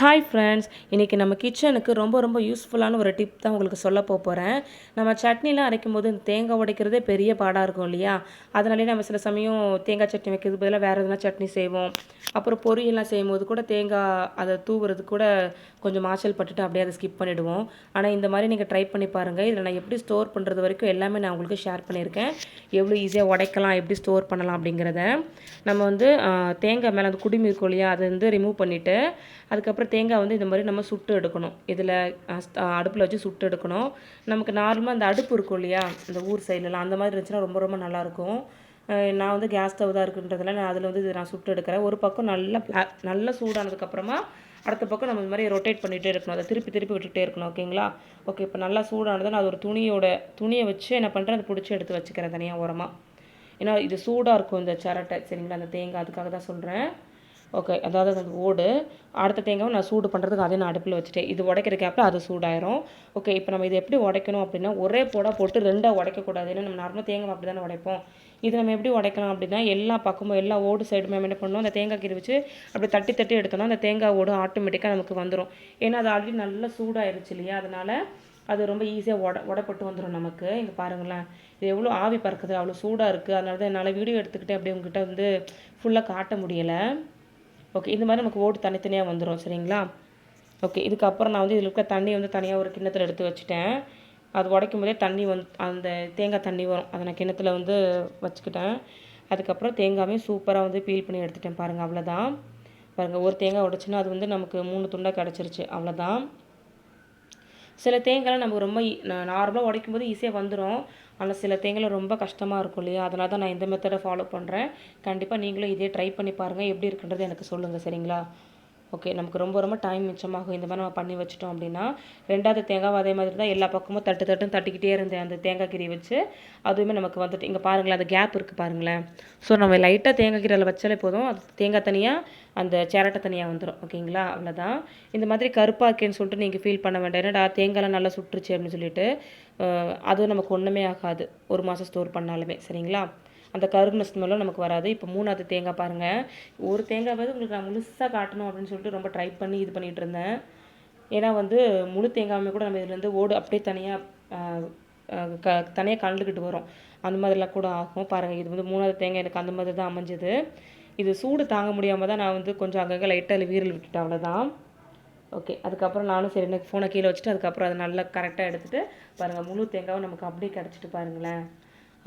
Hi friends இன்றைக்கி நம்ம கிச்சனுக்கு ரொம்ப ரொம்ப யூஸ்ஃபுல்லான ஒரு டிப் தான் உங்களுக்கு சொல்ல போகிறேன் நம்ம சட்னிலாம் அரைக்கும் போது தேங்காய் உடைக்கிறதே பெரிய பாடாக இருக்கும் இல்லையா? அதனாலே நம்ம சில சமயம் தேங்காய் சட்னி வைக்கிறது பதிலாக வேறு எதுனா சட்னி செய்வோம். அப்புறம் பொரியல்லாம் செய்யும்போது கூட தேங்காய் அதை தூவுறது கூட கொஞ்சம் மாச்சல் பட்டுட்டு அப்படியே அதை ஸ்கிப் பண்ணிவிடுவோம் ஆனால் இந்த மாதிரி நீங்கள் ட்ரை பண்ணி பாருங்கள் இதில் நான் எப்படி ஸ்டோர் பண்ணுறது வரைக்கும் எல்லாமே நான் உங்களுக்கு ஷேர் பண்ணியிருக்கேன். எவ்வளோ ஈஸியாக உடைக்கலாம் எப்படி ஸ்டோர் பண்ணலாம் அப்படிங்கிறத. நம்ம வந்து தேங்காய் மேலே அந்த குடிமி இருக்கும் இல்லையா? அதை வந்து ரிமூவ் பண்ணிவிட்டு அதுக்கப்புறம் தேங்காய் வந்து இந்த மாதிரி நம்ம சுட்டு எடுக்கணும். இதில் அடுப்பில் வச்சு சுட்டு எடுக்கணும். நமக்கு நார்மலாக அந்த அடுப்பு இருக்கும் இல்லையா? இந்த ஊர் சைட்லலாம் அந்த மாதிரி இருந்துச்சுன்னா ரொம்ப ரொம்ப நல்லாயிருக்கும் நான் வந்து கேஸ் ஸ்டவ் தான் இருக்குன்றதுல நான் அதில் வந்து இது நான் சுட்டு எடுக்கிறேன். ஒரு பக்கம் நல்லா நல்லா சூடானதுக்கப்புறமா அடுத்த பக்கம் நம்ம இந்த மாதிரி ரொட்டேட் பண்ணிகிட்டே இருக்கணும். அதை திருப்பி திருப்பி விட்டுகிட்டே இருக்கணும் ஓகேங்களா ஓகே இப்போ நல்லா சூடானது நான் அது ஒரு துணியோட துணியை வச்சு என்ன பண்ணுறேன் அதை பிடிச்சி எடுத்து வச்சுக்கிறேன் தனியாக உரமாக ஏன்னா இது சூடாக இருக்கும் இந்த சரட்டை. சரிங்களா? அந்த தேங்காய் அதுக்காக தான் சொல்கிறேன் ஓகே அதாவது அந்த ஓடு. அடுத்த தேங்காவை நான் சூடு பண்ணுறதுக்கு அதே நான் அடுப்பில் வச்சுட்டேன். இது உடைக்கிற கேப்பில் அது சூடாயிரும். ஓகே இப்போ நம்ம இதை எப்படி உடைக்கணும் அப்படின்னா ஒரே போடாக போட்டு ரெண்டாக உடைக்கக்கூடாது ஏன்னா நம்ம நார்மல் தேங்காய் அப்படி தானே உடைப்போம். இது நம்ம எப்படி உடைக்கலாம் அப்படின்னா எல்லா பக்கமும் எல்லா ஓடு சைடுமே என்ன பண்ணணும் அந்த தேங்காய் கீரை வச்சு அப்படி தட்டி தட்டி எடுத்தோம்னா அந்த தேங்காய் ஓடு ஆட்டோமேட்டிக்காக நமக்கு வந்துடும் ஏன்னா அது ஆல்ரெடி நல்லா சூடாயிருச்சு இல்லையா? அதனால் அது ரொம்ப ஈஸியாக உட உடப்பட்டு வந்துடும் நமக்கு. இங்கே பாருங்களேன். இது எவ்வளோ ஆவி பறக்குது அவ்வளோ சூடாக இருக்குது அதனால தான் என்னால் வீடியோ எடுத்துக்கிட்டே அப்படியே உங்ககிட்ட வந்து ஃபுல்லாக காட்ட முடியலை. ஓகே இந்த மாதிரி நமக்கு ஓட்டு தனித்தனியாக வந்துடும் சரிங்களா? ஓகே இதுக்கப்புறம் நான் வந்து இதில் இருக்க தண்ணி வந்து தனியாக ஒரு கிண்ணத்தில் எடுத்து வச்சுட்டேன். அது உடைக்கும் போதே தண்ணி வந்து அந்த தேங்காய் தண்ணி வரும். அதை நான் கிண்ணத்தில் வந்து வச்சுக்கிட்டேன். அதுக்கப்புறம் தேங்காயும் சூப்பராக வந்து பீல் பண்ணி எடுத்துட்டேன் பாருங்கள் அவ்வளோதான் பாருங்கள் ஒரு தேங்காய் உடைச்சின்னா அது வந்து நமக்கு மூணு துண்டாக கிடச்சிருச்சு அவ்வளோதான் சில தேங்காய்லாம் நமக்கு ரொம்ப e-, நார்மலாக உடைக்கும் போது ஈஸியாக வந்துடும் ஆனால் சில தேங்காய் ரொம்ப கஷ்டமாக இருக்கும் இல்லையா? அதனால தான் நான் இந்த மெத்தடை ஃபாலோ பண்ணுறேன் கண்டிப்பாக நீங்களும் இதே ட்ரை பண்ணி பாருங்கள் எப்படி இருக்குன்றது எனக்கு சொல்லுங்கள் சரிங்களா? ஓகே நமக்கு ரொம்ப ரொம்ப டைம் மிச்சமாகும். இந்த மாதிரி நம்ம பண்ணி வச்சிட்டோம் அப்படின்னா ரெண்டாவது தேங்காய் அதே மாதிரி தான் எல்லா பக்கமும் தட்டு தட்டுன்னு தட்டிக்கிட்டே இருந்தேன் அந்த தேங்காய் கீரை வச்சு அதுவுமே நமக்கு வந்துட்டு இங்கே பாருங்களேன் அந்த கேப் இருக்குது பாருங்களேன். ஸோ நம்ம லைட்டாக தேங்காய் கீரையில் வச்சாலே போதும். அது தேங்காய் தனியாக அந்த சேரட்டை தனியாக வந்துடும் ஓகேங்களா அவ்வளோதான் இந்த மாதிரி கருப்பாக இருக்கேன்னு சொல்லிட்டு நீங்கள் ஃபீல் பண்ண வேண்டாம். என்னடா தேங்காய்லாம் நல்லா சுட்டுருச்சு அப்படின்னு சொல்லிட்டு அதுவும் நமக்கு ஒன்றுமே ஆகாது. ஒரு மாதம் ஸ்டோர் பண்ணாலுமே. சரிங்களா? அந்த கருகுன ஸ்மெல்லும் நமக்கு வராது. இப்போ மூணாவது தேங்காய் பாருங்கள் ஒரு தேங்காயாவது உங்களுக்கு நான் முழுசாக காட்டணும் அப்படின்னு சொல்லிட்டு ரொம்ப ட்ரை பண்ணி இது பண்ணிகிட்டு இருந்தேன். ஏன்னா வந்து முழு தேங்காயுமே கூட நம்ம இதுலேருந்து ஓடு அப்படியே தனியாக க தனியாக கலந்துக்கிட்டு வரும். அந்த மாதிரிலாம் கூட ஆகும். பாருங்கள் இது வந்து மூணாவது தேங்காய் எனக்கு அந்த மாதிரி தான் அமைஞ்சது. இது சூடு தாங்க முடியாமல் தான் நான் வந்து கொஞ்சம் அங்கங்கே லைட்டாக வீரல் விட்டுட்டேன் அவ்வளோதான் ஓகே அதுக்கப்புறம் நானும் சரி எனக்கு ஃபோனை கீழே வச்சுட்டு அதுக்கப்புறம் அதை நல்லா கரெக்டாக எடுத்துகிட்டு பாருங்கள் முழு தேங்காவும் நமக்கு அப்படியே கிடச்சிட்டு பாருங்களேன்.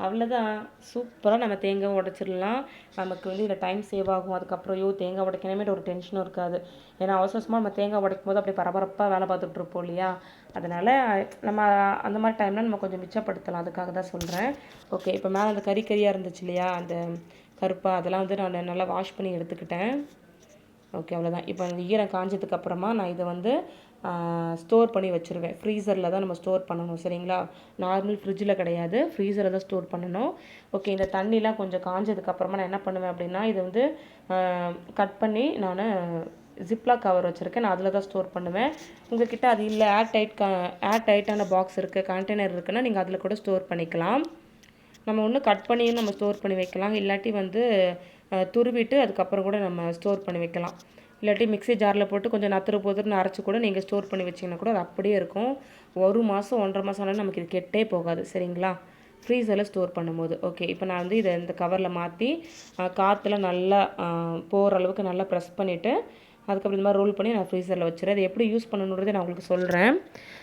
அவ்வளோதான் சூப்பராக நம்ம தேங்காய் உடச்சிடலாம். நமக்கு வந்து இதில் டைம் சேவ் ஆகும். அதுக்கப்புறம் ஐயோ தேங்காய் உடைக்கணுமேட்டு ஒரு டென்ஷனும் இருக்காது. ஏன்னா அவசரமாக நம்ம தேங்காய் உடைக்கும் போது அப்படியே பரபரப்பாக வேலை பார்த்துட்டு இருப்போம் இல்லையா? அதனால் நம்ம அந்த மாதிரி டைமில் நம்ம கொஞ்சம் மிச்சப்படுத்தலாம். அதுக்காக தான் சொல்கிறேன் ஓகே இப்போ மேலே அந்த கறி கறியாக இருந்துச்சு இல்லையா? அந்த கருப்பாக அதெல்லாம் வந்து நான் நல்லா வாஷ் பண்ணி எடுத்துக்கிட்டேன். ஓகே அவ்வளோதான் இப்போ அந்த ஈரம் காஞ்சதுக்கப்புறமா நான் இதை வந்து ஸ்டோர் பண்ணி வச்சுருவேன். ஃப்ரீசரில் தான் நம்ம ஸ்டோர் பண்ணணும் சரிங்களா? நார்மல் ஃப்ரிட்ஜில் கிடையாது. ஃப்ரீசரில் தான் ஸ்டோர் பண்ணணும். ஓகே இந்த தண்ணிலாம் கொஞ்சம் காஞ்சதுக்கப்புறமா நான் என்ன பண்ணுவேன் அப்படின்னா இதை வந்து கட் பண்ணி நான் ஜிப்லா கவர் வச்சுருக்கேன். நான் அதில் தான் ஸ்டோர் பண்ணுவேன். உங்கள்கிட்ட அது இல்லை ஏர் டைட் கா ஏர் டைட்டான பாக்ஸ் இருக்குது கண்டெய்னர் இருக்குன்னா நீங்கள் அதில் கூட ஸ்டோர் பண்ணிக்கலாம். நம்ம ஒன்று கட் பண்ணியும் நம்ம ஸ்டோர் பண்ணி வைக்கலாம். இல்லாட்டி வந்து துருவிட்டு அதுக்கப்புறம் கூட நம்ம ஸ்டோர் பண்ணி வைக்கலாம். இல்லாட்டி மிக்ஸி ஜாரில் போட்டு கொஞ்சம் நத்துரு போதுன்னு அரைச்சி கூட நீங்கள் ஸ்டோர் பண்ணி வச்சிங்கன்னா கூட அது அப்படியே இருக்கும். ஒரு மாதம் ஒன்றரை மாதம் ஆனால் நமக்கு இது கெட்டே போகாது. சரிங்களா? ஃப்ரீசரில் ஸ்டோர் பண்ணும்போது. ஓகே இப்போ நான் வந்து இதை இந்த கவரில் மாற்றி காற்றுல நல்லா போகிற அளவுக்கு நல்லா ப்ரெஸ் பண்ணிவிட்டு அதுக்கப்புறம் இந்த மாதிரி ரோல் பண்ணி நான் ஃப்ரீசரில் வச்சுறேன் அதை எப்படி யூஸ் பண்ணணுன்றதை நான் உங்களுக்கு சொல்கிறேன்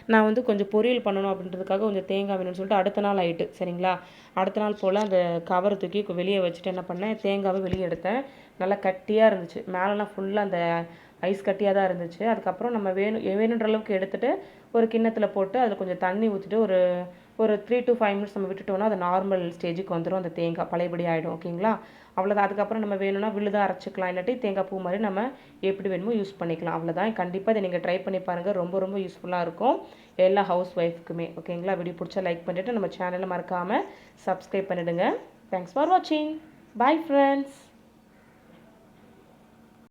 நான் வந்து கொஞ்சம் பொரியல் பண்ணணும் அப்படின்றதுக்காக கொஞ்சம் தேங்காய் வேணும்னு சொல்லிட்டு அடுத்த நாள் ஆகிட்டு சரிங்களா? அடுத்த நாள் போல் அந்த கவரை தூக்கி வெளியே வச்சுட்டு என்ன பண்ணேன்? தேங்காவை வெளியே எடுத்தேன். நல்லா கட்டியாக இருந்துச்சு. மேலெலாம் ஃபுல்லாக அந்த ஐஸ் கட்டியாக தான் இருந்துச்சு. அதுக்கப்புறம் நம்ம வேணும் வேணுன்ற அளவுக்கு எடுத்துகிட்டு ஒரு கிண்ணத்தில் போட்டு அதில் கொஞ்சம் தண்ணி ஊற்றிட்டு ஒரு ஒரு த்ரீ டு ஃபைவ் மினிட்ஸ் நம்ம விட்டுட்டோம்னா அது நார்மல் ஸ்டேஜுக்கு வந்துடும் அந்த தேங்காய் பழையபடி ஆகிடும் ஓகேங்களா அவ்வளோதான் அதுக்கப்புறம் நம்ம வேணும்னா விழுதாக அரைச்சிக்கலாம். இல்லாட்டி தேங்காய் பூ மாதிரி நம்ம எப்படி வேணுமோ யூஸ் பண்ணிக்கலாம். அவ்வளோதான் கண்டிப்பாக இதை நீங்கள் ட்ரை பண்ணி பாருங்கள் ரொம்ப ரொம்ப யூஸ்ஃபுல்லாக இருக்கும். எல்லா ஹவுஸ் ஒய்ஃப்க்குமே ஓகேங்களா வீடியோ பிடிச்சா லைக் பண்ணிவிட்டு நம்ம சேனலை மறக்காமல் சப்ஸ்கிரைப் பண்ணிவிடுங்க தேங்க்ஸ் ஃபார் வாட்சிங் பாய் ஃப்ரெண்ட்ஸ்